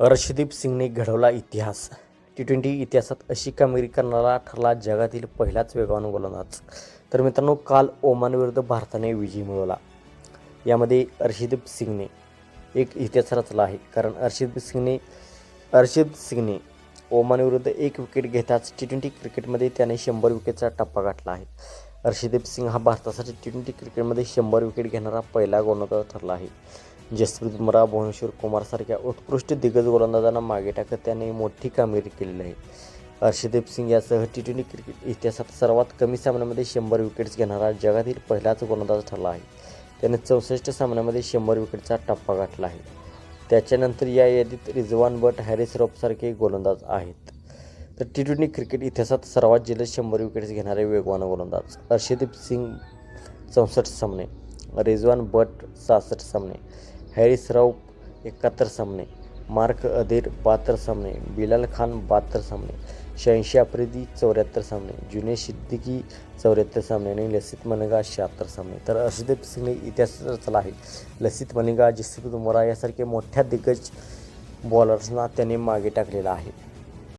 अर्शदीप सिंगने घडवला इतिहास. टी ट्वेंटी इतिहासात अशी कामगिरी करणारा ठरला जगातील पहिलाच वेगवान गोलंदाज. तर मित्रांनो काल ओमानविरुद्ध भारताने विजय मिळवला. यामध्ये अर्शदीप सिंगने एक इतिहास रचला आहे. कारण अर्शदीप सिंगने अर्शदीप सिंगने ओमानविरुद्ध एक विकेट घेताच टी ट्वेंटी क्रिकेटमध्ये त्याने शंभर विकेटचा टप्पा गाठला आहे. अर्शदीप सिंग हा भारतासाठी टी ट्वेंटी क्रिकेटमध्ये शंभर विकेट घेणारा पहिला गोलंदाज ठरला आहे. जसप्रीत बुमराह भुवनेश्वर कुमारसारख्या उत्कृष्ट दिग्गज गोलंदाजांना मागे टाकत त्याने मोठी कामगिरी केलेली आहे. हर्षदीप सिंग यासह टी ट्वेंटी क्रिकेट इतिहासात सर्वात कमी सामन्यामध्ये शंभर विकेट्स घेणारा जगातील पहिलाच गोलंदाज ठरला आहे. त्याने चौसष्ट सामन्यामध्ये शंभर विकेटचा टप्पा गाठला आहे. त्याच्यानंतर या यादीत रिजवान बट हॅरिस रॉपसारखे गोलंदाज आहेत. तर टी ट्वेंटी क्रिकेट इतिहासात सर्वात जलद शंभर विकेट्स घेणारे वेगवान गोलंदाज. हर्षदीप सिंग चौसष्ट सामने रिजवान बट सहासष्ट सामने. हॅरिस राऊफ एकाहत्तर सामने मार्क अधीर बहात्तर सामने बिलाल खान बहात्तर सामने शहाऐंशी आफ्रिदी चौऱ्याहत्तर सामने जुने सिद्दीकी चौऱ्याहत्तर सामने आणि लसित मनिगा शहात्तर सामने. तर अर्षदीप सिंगने इतिहास रचला आहे. लसित मनिगा जसप्रीत बुमराह यासारखे मोठ्या दिग्गज बॉलर्सना त्याने मागे टाकलेला आहे.